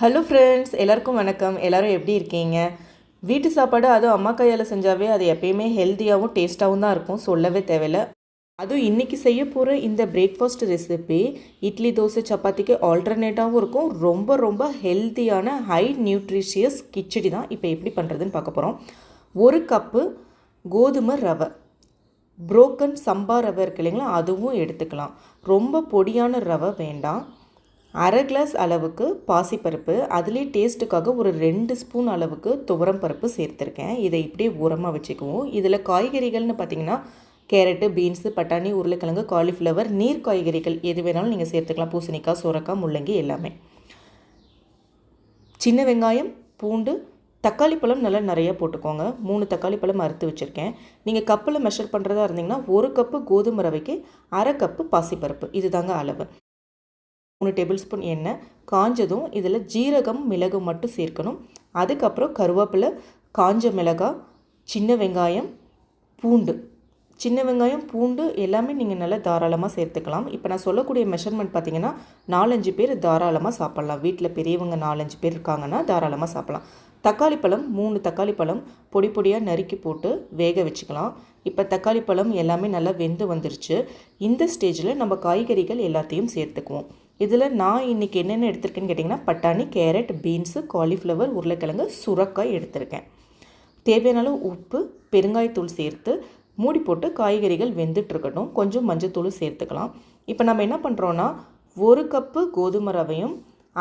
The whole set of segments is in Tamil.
ஹலோ ஃப்ரெண்ட்ஸ் எல்லாருக்கும் வணக்கம். எல்லோரும் எப்படி இருக்கீங்க? வீட்டு சாப்பாடு அதுவும் அம்மா கையால் செஞ்சாவே அது எப்பயுமே ஹெல்த்தியாகவும் டேஸ்ட்டாகவும் தான் இருக்கும். சொல்லவே தேவையில்ல. அதுவும் இன்றைக்கி செய்ய போகிற இந்த பிரேக்ஃபாஸ்ட் ரெசிபி இட்லி தோசை சப்பாத்திக்கு ஆல்டர்னேட்டாகவும் இருக்கும். ரொம்ப ரொம்ப ஹெல்த்தியான ஹை நியூட்ரிஷியஸ் கிச்சடி தான் இப்போ எப்படி பண்ணுறதுன்னு பார்க்க போகிறோம் ஒரு கப்பு கோதுமை ரவை. புரோக்கன் சம்பா ரவை இருக்கு இல்லைங்களா? அதுவும் எடுத்துக்கலாம். ரொம்ப பொடியான ரவை வேண்டாம். அரை கிளாஸ் அளவுக்கு பாசிப்பருப்பு அதுலேயே டேஸ்ட்டுக்காக ஒரு ரெண்டு ஸ்பூன் அளவுக்கு துவரம் பருப்பு சேர்த்துருக்கேன். இதை இப்படியே உரமாக வச்சுக்குவோம். இதில் காய்கறிகள்னு பார்த்தீங்கன்னா கேரட்டு பீன்ஸு பட்டாணி உருளைக்கிழங்கு காலிஃப்ளவர் நீர் காய்கறிகள் எது வேணாலும் நீங்கள் சேர்த்துக்கலாம். பூசணிக்காய் சுரக்காய் முள்ளங்கி எல்லாமே. சின்ன வெங்காயம் பூண்டு தக்காளி பழம் நல்லா நிறைய போட்டுக்கோங்க. மூணு தக்காளி பழம் அறுத்து வச்சுருக்கேன். நீங்கள் கப்பில் மெஷர் பண்ணுறதா இருந்தீங்கன்னா ஒரு கப்பு கோதுமை ரவைக்கு அரை கப்பு பாசிப்பருப்பு. இது தாங்க அளவு. மூணு டேபிள் ஸ்பூன் எண்ணெய் காஞ்சதும் இதில் ஜீரகம் மிளகு மட்டும் சேர்க்கணும். அதுக்கப்புறம் கருவேப்பிலை காஞ்ச மிளகாய் சின்ன வெங்காயம் பூண்டு. சின்ன வெங்காயம் பூண்டு எல்லாமே நீங்கள் நல்லா தாராளமாக சேர்த்துக்கலாம். இப்போ நான் சொல்லக்கூடிய மெஷர்மெண்ட் பார்த்தீங்கன்னா நாலஞ்சு பேர் தாராளமாக சாப்பிட்லாம். வீட்டில் பெரியவங்க நாலஞ்சு பேர் இருக்காங்கன்னா தாராளமாக சாப்பிட்லாம். தக்காளி பழம் மூணு தக்காளி பழம் பொடி பொடியாக நறுக்கி போட்டு வேக வச்சுக்கலாம். இப்போ தக்காளி பழம் எல்லாமே நல்லா வெந்து வந்துருச்சு. இந்த ஸ்டேஜில் நம்ம காய்கறிகள் எல்லாத்தையும் சேர்த்துக்குவோம். இதில் நான் இன்றைக்கி என்னென்ன எடுத்திருக்கேன்னு கேட்டிங்கன்னா பட்டாணி கேரட் பீன்ஸு காலிஃப்ளவர் உருளைக்கிழங்கு சுரக்காய் எடுத்திருக்கேன். தேவையான அளவு உப்பு பெருங்காயத்தூள் சேர்த்து மூடி போட்டு காய்கறிகள் வெந்துட்டுருக்கட்டும். கொஞ்சம் மஞ்சத்தூள் சேர்த்துக்கலாம். இப்போ நம்ம என்ன பண்ணுறோன்னா ஒரு கப்பு கோதுமை ரவையும்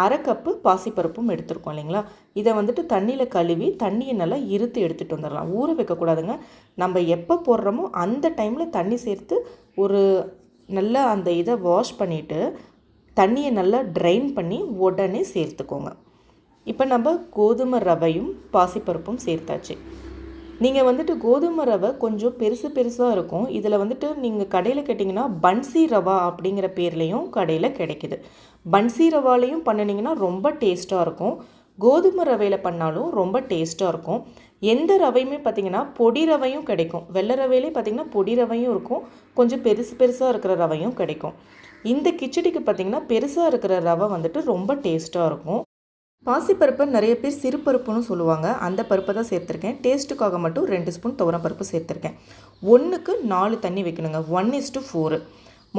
அரை கப்பு பாசிப்பருப்பும் எடுத்துருக்கோம் இல்லைங்களா? இதை வந்துட்டு தண்ணியில் கழுவி தண்ணியை நல்லா இருத்து எடுத்துகிட்டு வந்துடலாம். ஊற வைக்கக்கூடாதுங்க. நம்ம எப்போ போடுறோமோ அந்த டைமில் தண்ணி சேர்த்து ஒரு நல்லா அந்த இதை வாஷ் பண்ணிவிட்டு தண்ணியை நல்லா ட்ரைன் பண்ணி உடனே சேர்த்துக்கோங்க. இப்போ நம்ம கோதுமை ரவையும் பாசிப்பருப்பும் சேர்த்தாச்சு. நீங்கள் வந்துட்டு கோதுமை ரவை கொஞ்சம் பெருசு பெருசாக இருக்கும். இதில் வந்துட்டு நீங்கள் கடையில் கேட்டிங்கன்னா பன்சி ரவா அப்படிங்கிற பேர்லேயும் கடையில் கிடைக்கிது. பன்சி ரவாலையும் பண்ணினீங்கன்னா ரொம்ப டேஸ்ட்டாக இருக்கும். கோதுமை ரவையில் பண்ணாலும் ரொம்ப டேஸ்ட்டாக இருக்கும். எந்த ரவையுமே பார்த்திங்கன்னா பொடி ரவையும் கிடைக்கும். வெள்ளை ரவையிலே பார்த்திங்கன்னா பொடி ரவையும் இருக்கும். கொஞ்சம் பெருசு பெருசாக இருக்கிற ரவையும் கிடைக்கும். இந்த கிச்சடிக்கு பார்த்திங்கன்னா பெருசாக இருக்கிற ரவை வந்துட்டு ரொம்ப டேஸ்ட்டாக இருக்கும். பாசிப்பருப்பை நிறைய பேர் சிறு பருப்புன்னு சொல்லுவாங்க. அந்த பருப்பை தான் சேர்த்துருக்கேன். டேஸ்ட்டுக்காக மட்டும் ரெண்டு ஸ்பூன் துவரம் பருப்பு சேர்த்துருக்கேன். ஒன்றுக்கு நாலு தண்ணி வைக்கணுங்க. ஒன் இஸ் டு ஃபோரு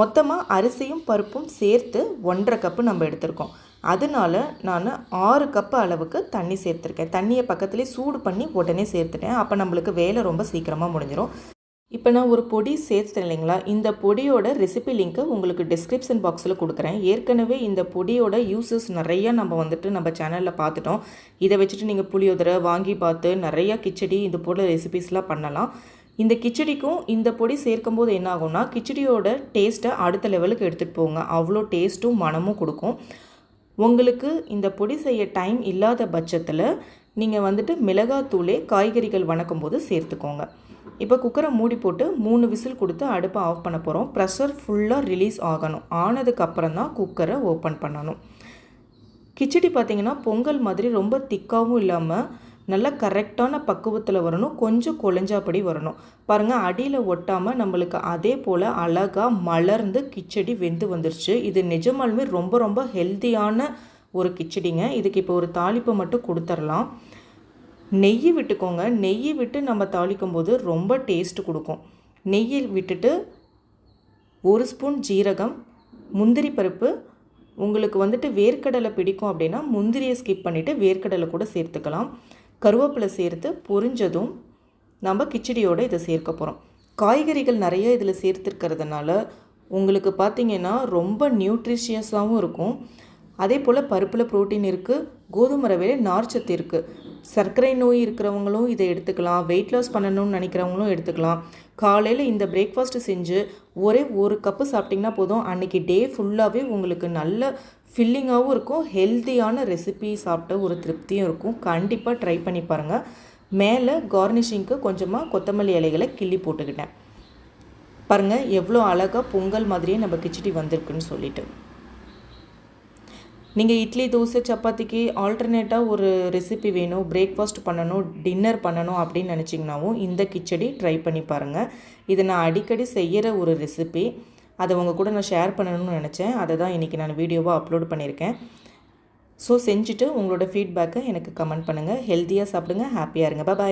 மொத்தமாக அரிசியும் பருப்பும் சேர்த்து ஒன்றரை கப்பு நம்ம எடுத்திருக்கோம். அதனால நான் ஆறு கப்பு அளவுக்கு தண்ணி சேர்த்துருக்கேன். தண்ணியை பக்கத்துலேயே சூடு பண்ணி உடனே சேர்த்துட்டேன். அப்போ நம்மளுக்கு வேலை ரொம்ப சீக்கிரமாக முடிஞ்சிடும் இப்போ நான் ஒரு பொடி சேர்த்தேன் இல்லைங்களா? இந்த பொடியோட ரெசிபி லிங்க்கை உங்களுக்கு டிஸ்கிரிப்ஷன் பாக்ஸில் கொடுக்குறேன். ஏற்கனவே இந்த பொடியோட யூசஸ் நிறையா நம்ம வந்துட்டு நம்ம சேனலில் பார்த்துட்டோம். இதை வச்சுட்டு நீங்கள் புளியோதரை வாங்கி பார்த்து நிறையா கிச்சடி இது போல் ரெசிபிஸ்லாம் பண்ணலாம். இந்த கிச்சடிக்கும் இந்த பொடி சேர்க்கும் போது என்ன ஆகும்னா கிச்சடியோட டேஸ்ட்டை அடுத்த லெவலுக்கு எடுத்துகிட்டு போங்க. அவ்வளோ டேஸ்ட்டும் மனமும் கொடுக்கும். உங்களுக்கு இந்த பொடி செய்ய டைம் இல்லாத பட்சத்தில் நீங்கள் வந்துட்டு மிளகாத்தூளே காய்கறிகள் வணக்கும் போது சேர்த்துக்கோங்க. இப்போ குக்கரை மூடி போட்டு மூணு விசில் கொடுத்து அடுப்பை ஆஃப் பண்ண போகிறோம் ப்ரெஷர் ஃபுல்லாக ரிலீஸ் ஆகணும். ஆனதுக்கப்புறம் தான் குக்கரை ஓப்பன் பண்ணணும். கிச்சடி பார்த்திங்கன்னா பொங்கல் மாதிரி ரொம்ப திக்காகவும் இல்லாமல் நல்லா கரெக்டான பக்குவத்தில் வரணும். கொஞ்சம் குழஞ்சாப்படி வரணும். பாருங்கள் அடியில் ஒட்டாமல் நம்மளுக்கு அதே போல் அழகாக மலர்ந்து கிச்சடி வெந்து வந்துருச்சு. இது நிஜமாலுமே ரொம்ப ரொம்ப ஹெல்த்தியான ஒரு கிச்சடிங்க. இதுக்கு இப்போ ஒரு தாளிப்பை மட்டும் கொடுத்துர்லாம். நெய் விட்டுக்கோங்க. நெய் விட்டு நம்ம தாளிக்கும் போது ரொம்ப டேஸ்ட் கொடுக்கும். நெய்யில் விட்டுட்டு ஒரு ஸ்பூன் ஜீரகம் முந்திரி பருப்பு. உங்களுக்கு வந்துட்டு வேர்க்கடலை பிடிக்கும் அப்படின்னா முந்திரியை ஸ்கிப் பண்ணிவிட்டு வேர்க்கடலை கூட சேர்த்துக்கலாம். கருவேப்பிலை சேர்த்து பொரிஞ்சதும் நம்ம கிச்சடியோடு இதை சேர்க்க போகிறோம் காய்கறிகள் நிறைய இதில் சேர்த்துருக்கிறதுனால உங்களுக்கு பார்த்திங்கன்னா ரொம்ப நியூட்ரிஷியஸாகவும் இருக்கும். அதே போல் பருப்பில் ப்ரோட்டீன் இருக்குது கோதுமை ரவையில் நார்ச்சத்து இருக்குது சர்க்கரை நோய் இருக்கிறவங்களும் இதை எடுத்துக்கலாம் வெயிட் லாஸ் பண்ணணும்னு நினைக்கிறவங்களும் எடுத்துக்கலாம். காலையில் இந்த பிரேக்ஃபாஸ்ட்டு செஞ்சு ஒரே ஒரு கப்பு சாப்பிட்டிங்கன்னா போதும். அன்றைக்கி டே ஃபுல்லாகவே உங்களுக்கு நல்ல ஃபில்லிங்காகவும் இருக்கும். ஹெல்த்தியான ரெசிபி சாப்பிட்ட ஒரு திருப்தியும் இருக்கும். கண்டிப்பாக ட்ரை பண்ணி பாருங்கள் மேலே கார்னிஷிங்க்கு கொஞ்சமாக கொத்தமல்லி இலைகளை கிள்ளி போட்டுக்கிட்டேன். பாருங்கள் எவ்வளோ அழகாக பொங்கல் மாதிரியே நம்ம கிச்சடி வந்திருக்குன்னு சொல்லிட்டு. நீங்கள் இட்லி தோசை சப்பாத்திக்கு ஆல்டர்னேட்டாக ஒரு ரெசிபி வேணும் பிரேக்ஃபாஸ்ட் பண்ணணும் டின்னர் பண்ணணும் அப்படின்னு நினச்சிங்கனாவும் இந்த கிச்சடி ட்ரை பண்ணி பாருங்கள் இதை நான் அடிக்கடி செய்கிற ஒரு ரெசிபி அதை உங்கள் கூட நான் ஷேர் பண்ணணும்னு நினச்சேன். அதை தான் இன்றைக்கி நான் வீடியோவாக அப்லோட் பண்ணியிருக்கேன். ஸோ செஞ்சுட்டு உங்களோட ஃபீட்பேக்கை எனக்கு கமெண்ட் பண்ணுங்கள் ஹெல்த்தியாக சாப்பிடுங்க. ஹாப்பியாக இருங்க. பாய்